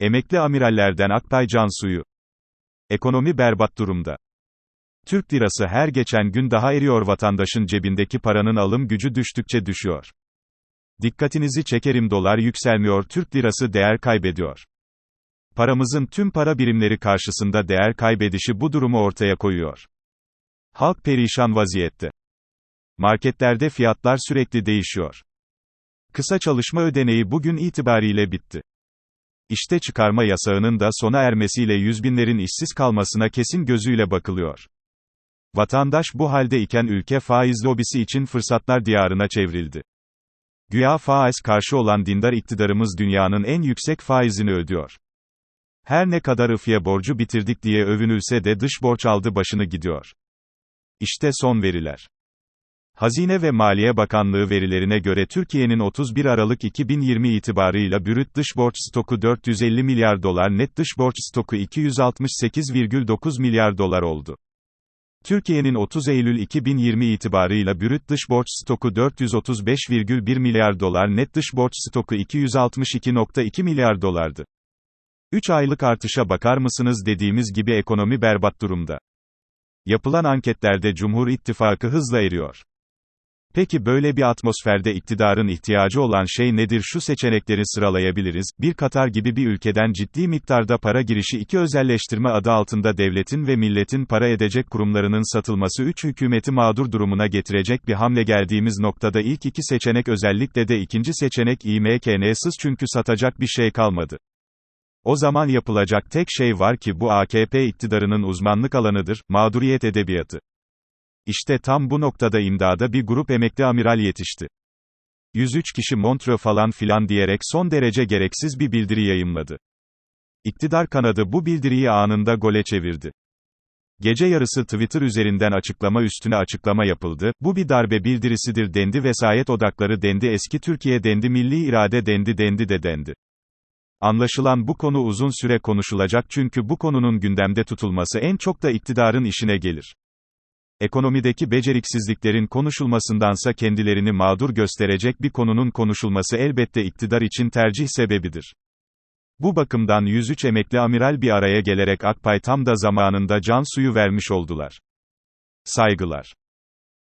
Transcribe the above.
Emekli amirallerden Akpay Cansu'yu. Ekonomi berbat durumda. Türk lirası her geçen gün daha eriyor vatandaşın cebindeki paranın alım gücü düştükçe düşüyor. Dikkatinizi çekerim dolar yükselmiyor Türk lirası değer kaybediyor. Paramızın tüm para birimleri karşısında değer kaybedişi bu durumu ortaya koyuyor. Halk perişan vaziyette. Marketlerde fiyatlar sürekli değişiyor. Kısa çalışma ödeneği bugün itibariyle bitti. İşte çıkarma yasağının da sona ermesiyle yüz binlerin işsiz kalmasına kesin gözüyle bakılıyor. Vatandaş bu halde iken ülke faiz lobisi için fırsatlar diyarına çevrildi. Güya faiz karşı olan dindar iktidarımız dünyanın en yüksek faizini ödüyor. Her ne kadar ıfya borcu bitirdik diye övünülse de dış borç aldı başını gidiyor. İşte son veriler. Hazine ve Maliye Bakanlığı verilerine göre Türkiye'nin 31 Aralık 2020 itibarıyla brüt dış borç stoku 450 milyar dolar, net dış borç stoku 268,9 milyar dolar oldu. Türkiye'nin 30 Eylül 2020 itibarıyla brüt dış borç stoku 435,1 milyar dolar, net dış borç stoku 262,2 milyar dolardı. 3 aylık artışa bakar mısınız dediğimiz gibi ekonomi berbat durumda. Yapılan anketlerde Cumhur İttifakı hızla eriyor. Peki böyle bir atmosferde iktidarın ihtiyacı olan şey nedir? Şu seçenekleri sıralayabiliriz. Bir Katar gibi bir ülkeden ciddi miktarda para girişi, iki özelleştirme adı altında devletin ve milletin para edecek kurumlarının satılması, üç hükümeti mağdur durumuna getirecek bir hamle geldiğimiz noktada ilk iki seçenek özellikle de ikinci seçenek İMKN'sız çünkü satacak bir şey kalmadı. O zaman yapılacak tek şey var ki bu AKP iktidarının uzmanlık alanıdır, mağduriyet edebiyatı. İşte tam bu noktada imdada bir grup emekli amiral yetişti. 103 kişi Montreux falan filan diyerek son derece gereksiz bir bildiri yayımladı. İktidar kanadı bu bildiriyi anında gole çevirdi. Gece yarısı Twitter üzerinden açıklama üstüne açıklama yapıldı, bu bir darbe bildirisidir dendi vesayet odakları dendi eski Türkiye dendi milli irade dendi dendi de dendi. Anlaşılan bu konu uzun süre konuşulacak çünkü bu konunun gündemde tutulması en çok da iktidarın işine gelir. Ekonomideki beceriksizliklerin konuşulmasındansa kendilerini mağdur gösterecek bir konunun konuşulması elbette iktidar için tercih sebebidir. Bu bakımdan 103 emekli amiral bir araya gelerek Akpay tam da zamanında can suyu vermiş oldular. Saygılar.